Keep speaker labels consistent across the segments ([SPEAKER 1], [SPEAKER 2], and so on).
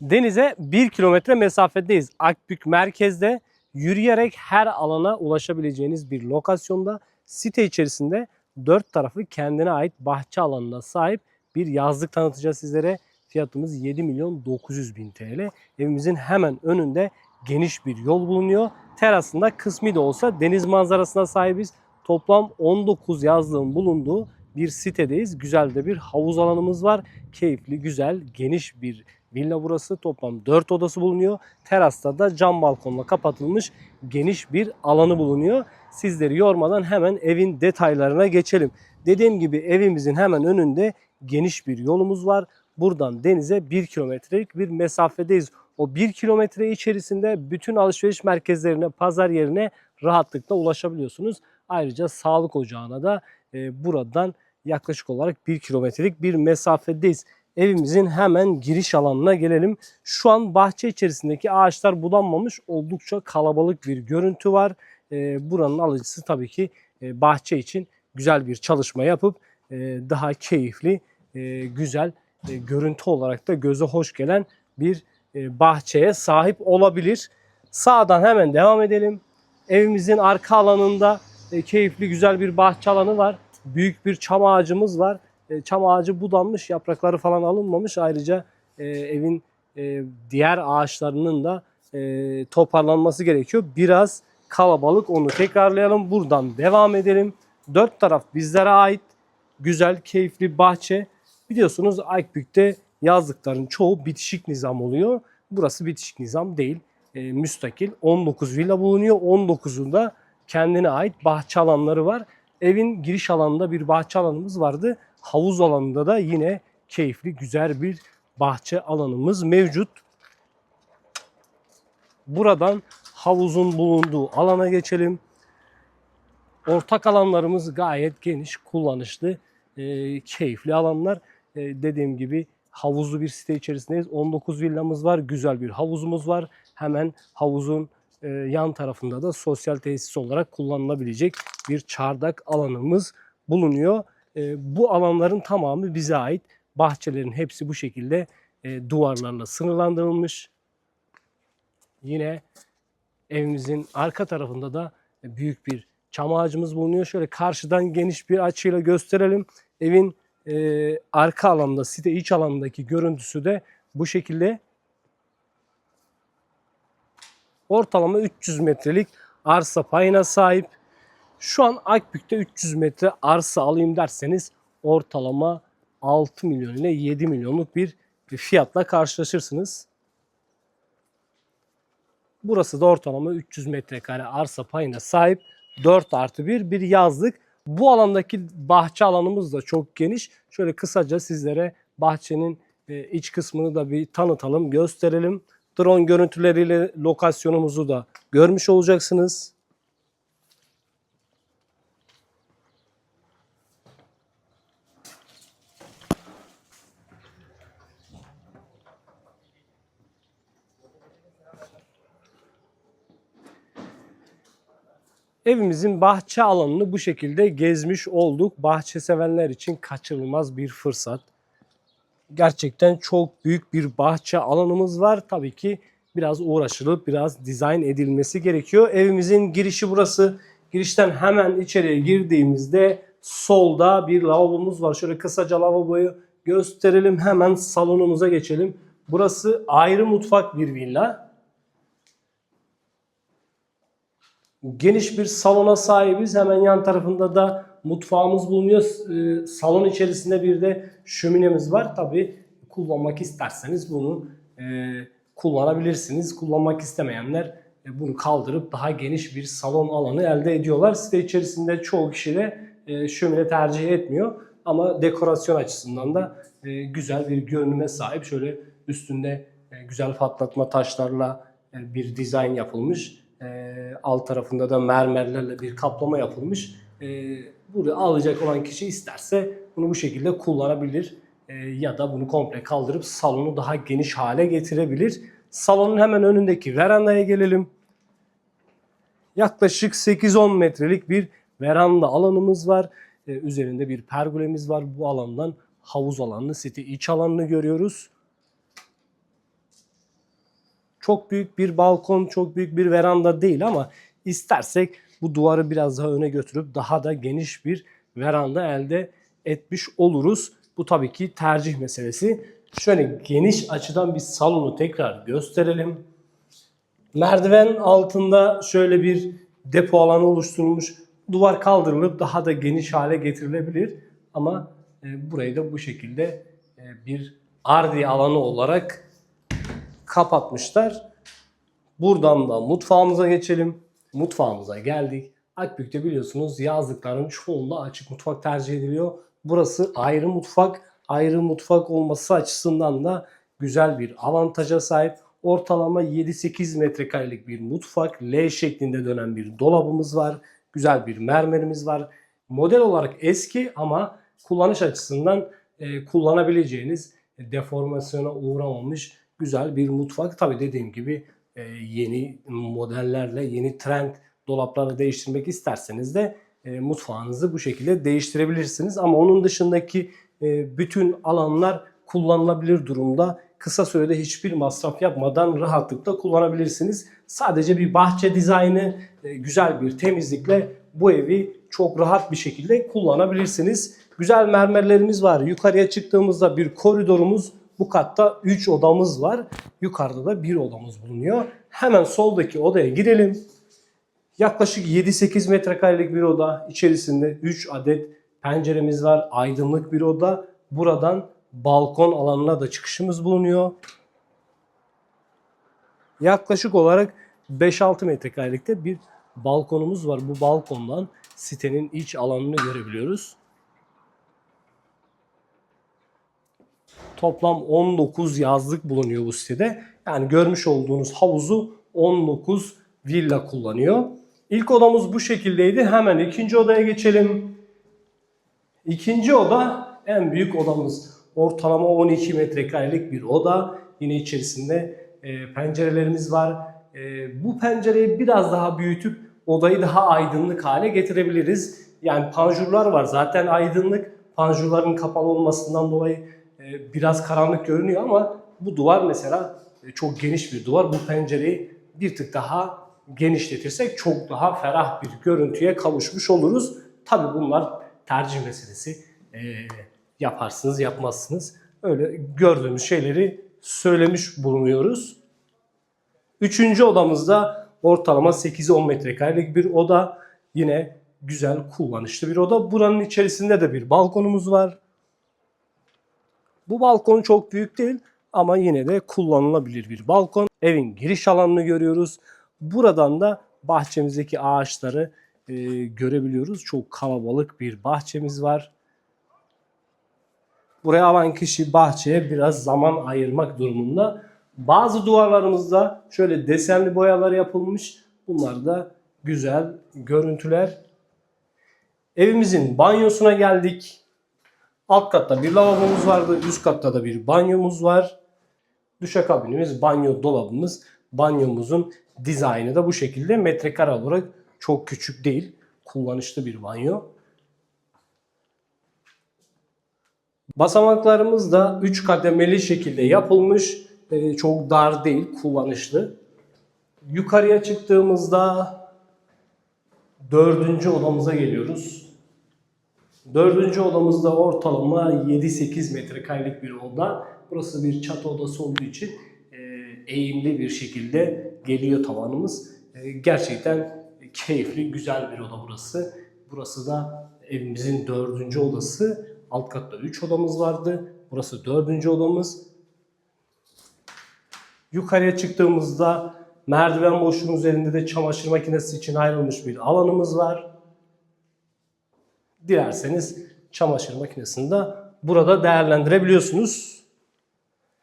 [SPEAKER 1] Denize 1 kilometre mesafedeyiz. Akbük merkezde yürüyerek her alana ulaşabileceğiniz bir lokasyonda site içerisinde dört tarafı kendine ait bahçe alanına sahip bir yazlık tanıtacağız sizlere. Fiyatımız 7 milyon 900 bin TL. Evimizin hemen önünde geniş bir yol bulunuyor. Terasında kısmi de olsa deniz manzarasına sahibiz. Toplam 19 yazlığın bulunduğu bir sitedeyiz. Güzel de bir havuz alanımız var. Keyifli, güzel, geniş bir villa burası. Toplam 4 odası bulunuyor. Terasta da cam balkonla kapatılmış geniş bir alanı bulunuyor. Sizleri yormadan hemen evin detaylarına geçelim. Dediğim gibi evimizin hemen önünde geniş bir yolumuz var. Buradan denize 1 kilometrelik bir mesafedeyiz. O 1 kilometre içerisinde bütün alışveriş merkezlerine, pazar yerine rahatlıkla ulaşabiliyorsunuz. Ayrıca sağlık ocağına da e, buradan yaklaşık olarak 1 kilometrelik bir mesafedeyiz. Evimizin hemen giriş alanına gelelim. Şu an bahçe içerisindeki ağaçlar budanmamış oldukça kalabalık bir görüntü var. E, buranın alıcısı tabii ki e, bahçe için güzel bir çalışma yapıp e, daha keyifli, e, güzel görüntü olarak da göze hoş gelen bir bahçeye sahip olabilir. Sağdan hemen devam edelim. Evimizin arka alanında keyifli güzel bir bahçe alanı var. Büyük bir çam ağacımız var. E, çam ağacı budanmış, yaprakları falan alınmamış. Ayrıca e, evin e, diğer ağaçlarının da e, toparlanması gerekiyor. Biraz kalabalık onu tekrarlayalım. Buradan devam edelim. Dört taraf bizlere ait güzel, keyifli bahçe. Biliyorsunuz Aykbük'te yazlıkların çoğu bitişik nizam oluyor. Burası bitişik nizam değil. E, müstakil 19 villa bulunuyor. 19'unda kendine ait bahçe alanları var. Evin giriş alanında bir bahçe alanımız vardı. Havuz alanında da yine keyifli, güzel bir bahçe alanımız mevcut. Buradan havuzun bulunduğu alana geçelim. Ortak alanlarımız gayet geniş, kullanışlı, e, keyifli alanlar. E, dediğim gibi havuzlu bir site içerisindeyiz. 19 villamız var, güzel bir havuzumuz var. Hemen havuzun e, yan tarafında da sosyal tesis olarak kullanılabilecek bir çardak alanımız bulunuyor. E, bu alanların tamamı bize ait. Bahçelerin hepsi bu şekilde e, duvarlarla sınırlandırılmış. Yine evimizin arka tarafında da büyük bir çam ağacımız bulunuyor. Şöyle karşıdan geniş bir açıyla gösterelim. Evin e, arka alanda, site iç alandaki görüntüsü de bu şekilde. Ortalama 300 metrelik arsa payına sahip. Şu an Akbük'te 300 metre arsa alayım derseniz ortalama 6 milyon ile 7 milyonluk bir fiyatla karşılaşırsınız. Burası da ortalama 300 metrekare arsa payına sahip 4 artı 1 bir yazlık. Bu alandaki bahçe alanımız da çok geniş. Şöyle kısaca sizlere bahçenin e, iç kısmını da bir tanıtalım, gösterelim. Drone görüntüleriyle lokasyonumuzu da görmüş olacaksınız. Evimizin bahçe alanını bu şekilde gezmiş olduk. Bahçe sevenler için kaçırılmaz bir fırsat. Gerçekten çok büyük bir bahçe alanımız var. Tabii ki biraz uğraşılıp biraz dizayn edilmesi gerekiyor. Evimizin girişi burası. Girişten hemen içeriye girdiğimizde solda bir lavabomuz var. Şöyle kısaca lavaboyu gösterelim. Hemen salonumuza geçelim. Burası ayrı mutfak bir villa. Geniş bir salona sahibiz. Hemen yan tarafında da mutfağımız bulunuyor. Ee, Salon içerisinde bir de şöminemiz var. Tabi kullanmak isterseniz bunu e, kullanabilirsiniz. Kullanmak istemeyenler e, bunu kaldırıp daha geniş bir salon alanı elde ediyorlar. Site içerisinde çoğu kişi de e, şömine tercih etmiyor. Ama dekorasyon açısından da e, güzel bir görünüme sahip. Şöyle üstünde e, güzel patlatma taşlarla e, bir dizayn yapılmış. E, alt tarafında da mermerlerle bir kaplama yapılmış. E, burayı alacak olan kişi isterse bunu bu şekilde kullanabilir. E, ya da bunu komple kaldırıp salonu daha geniş hale getirebilir. Salonun hemen önündeki verandaya gelelim. Yaklaşık 8-10 metrelik bir veranda alanımız var. E, üzerinde bir pergolemiz var. Bu alandan havuz alanını, site iç alanını görüyoruz. Çok büyük bir balkon, çok büyük bir veranda değil ama istersek bu duvarı biraz daha öne götürüp daha da geniş bir veranda elde etmiş oluruz. Bu tabii ki tercih meselesi. Şöyle geniş açıdan bir salonu tekrar gösterelim. Merdiven altında şöyle bir depo alanı oluşturulmuş. Duvar kaldırılıp daha da geniş hale getirilebilir. Ama e, burayı da bu şekilde e, bir ardi alanı olarak kapatmışlar. Buradan da mutfağımıza geçelim. Mutfağımıza geldik. Akbük'te biliyorsunuz yazlıkların çoğunda açık mutfak tercih ediliyor. Burası ayrı mutfak. Ayrı mutfak olması açısından da güzel bir avantaja sahip. Ortalama 7-8 metrekarelik bir mutfak. L şeklinde dönen bir dolabımız var. Güzel bir mermerimiz var. Model olarak eski ama kullanış açısından e, kullanabileceğiniz deformasyona uğramamış güzel bir mutfak. Tabi dediğim gibi e, yeni modellerle, yeni trend dolapları değiştirmek isterseniz de e, mutfağınızı bu şekilde değiştirebilirsiniz. Ama onun dışındaki e, bütün alanlar kullanılabilir durumda. Kısa sürede hiçbir masraf yapmadan rahatlıkla kullanabilirsiniz. Sadece bir bahçe dizaynı, e, güzel bir temizlikle bu evi çok rahat bir şekilde kullanabilirsiniz. Güzel mermerlerimiz var. Yukarıya çıktığımızda bir koridorumuz, bu katta 3 odamız var. Yukarıda da bir odamız bulunuyor. Hemen soldaki odaya girelim. Yaklaşık 7-8 metrekarelik bir oda. İçerisinde 3 adet penceremiz var. Aydınlık bir oda. Buradan balkon alanına da çıkışımız bulunuyor. Yaklaşık olarak 5-6 metrekarelikte bir balkonumuz var. Bu balkondan sitenin iç alanını görebiliyoruz. Toplam 19 yazlık bulunuyor bu sitede. Yani görmüş olduğunuz havuzu 19 villa kullanıyor. İlk odamız bu şekildeydi. Hemen ikinci odaya geçelim. İkinci oda en büyük odamız. Ortalama 12 metrekarelik bir oda. Yine içerisinde e, pencerelerimiz var. E, bu pencereyi biraz daha büyütüp odayı daha aydınlık hale getirebiliriz. Yani panjurlar var. Zaten aydınlık. Panjurların kapalı olmasından dolayı biraz karanlık görünüyor ama bu duvar mesela e, çok geniş bir duvar. Bu pencereyi bir tık daha genişletirsek çok daha ferah bir görüntüye kavuşmuş oluruz. Tabi bunlar tercih meselesi. E, yaparsınız, yapmazsınız. Öyle gördüğümüz şeyleri söylemiş bulunuyoruz. Üçüncü odamızda ortalama 8-10 metrekarelik bir oda. Yine güzel, kullanışlı bir oda. Buranın içerisinde de bir balkonumuz var. Bu balkon çok büyük değil ama yine de kullanılabilir bir balkon. Evin giriş alanını görüyoruz. Buradan da bahçemizdeki ağaçları e, görebiliyoruz. Çok kalabalık bir bahçemiz var. Buraya alan kişi bahçeye biraz zaman ayırmak durumunda. Bazı duvarlarımızda şöyle desenli boyalar yapılmış. Bunlar da güzel görüntüler. Evimizin banyosuna geldik. Alt katta bir lavabomuz vardı. Üst katta da bir banyomuz var. Duşakabinimiz, banyo dolabımız. Banyomuzun dizaynı da bu şekilde metrekare olarak çok küçük değil. Kullanışlı bir banyo. Basamaklarımız da 3 kademeli şekilde yapılmış. Ee, çok dar değil, kullanışlı. Yukarıya çıktığımızda dördüncü odamıza geliyoruz. Dördüncü odamızda ortalama 7-8 metrekarelik bir oda. Burası bir çatı odası olduğu için e, eğimli bir şekilde geliyor tavanımız. E, gerçekten keyifli, güzel bir oda burası. Burası da evimizin dördüncü odası. Alt katta 3 odamız vardı. Burası dördüncü odamız. Yukarıya çıktığımızda merdiven boşluğunun üzerinde de çamaşır makinesi için ayrılmış bir alanımız var. Dilerseniz çamaşır makinesini de burada değerlendirebiliyorsunuz.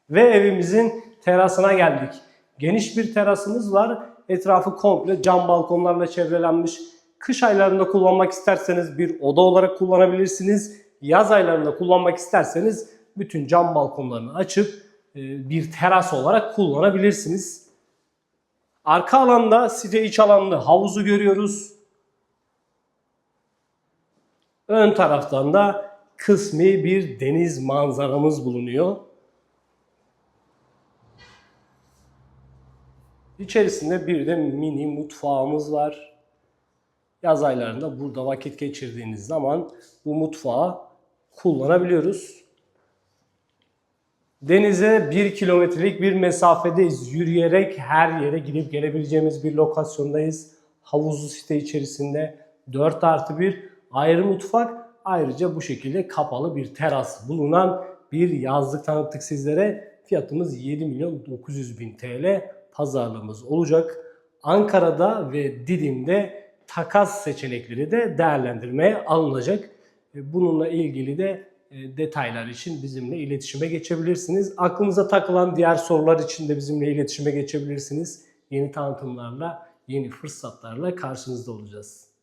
[SPEAKER 1] Ve evimizin terasına geldik. Geniş bir terasımız var. Etrafı komple cam balkonlarla çevrelenmiş. Kış aylarında kullanmak isterseniz bir oda olarak kullanabilirsiniz. Yaz aylarında kullanmak isterseniz bütün cam balkonlarını açıp e, bir teras olarak kullanabilirsiniz. Arka alanda site iç alanda havuzu görüyoruz. Ön taraftan da kısmi bir deniz manzaramız bulunuyor. İçerisinde bir de mini mutfağımız var. Yaz aylarında burada vakit geçirdiğiniz zaman bu mutfağı kullanabiliyoruz. Denize 1 kilometrelik bir mesafedeyiz. Yürüyerek her yere gidip gelebileceğimiz bir lokasyondayız. Havuzlu site içerisinde 4 artı 1 ayrı mutfak. Ayrıca bu şekilde kapalı bir teras bulunan bir yazlık tanıttık sizlere. Fiyatımız 7 milyon 900 bin TL pazarlığımız olacak. Ankara'da ve Didim'de takas seçenekleri de değerlendirmeye alınacak. E, Bununla ilgili de e, detaylar için bizimle iletişime geçebilirsiniz. Aklınıza takılan diğer sorular için de bizimle iletişime geçebilirsiniz. Yeni tanıtımlarla, yeni fırsatlarla karşınızda olacağız.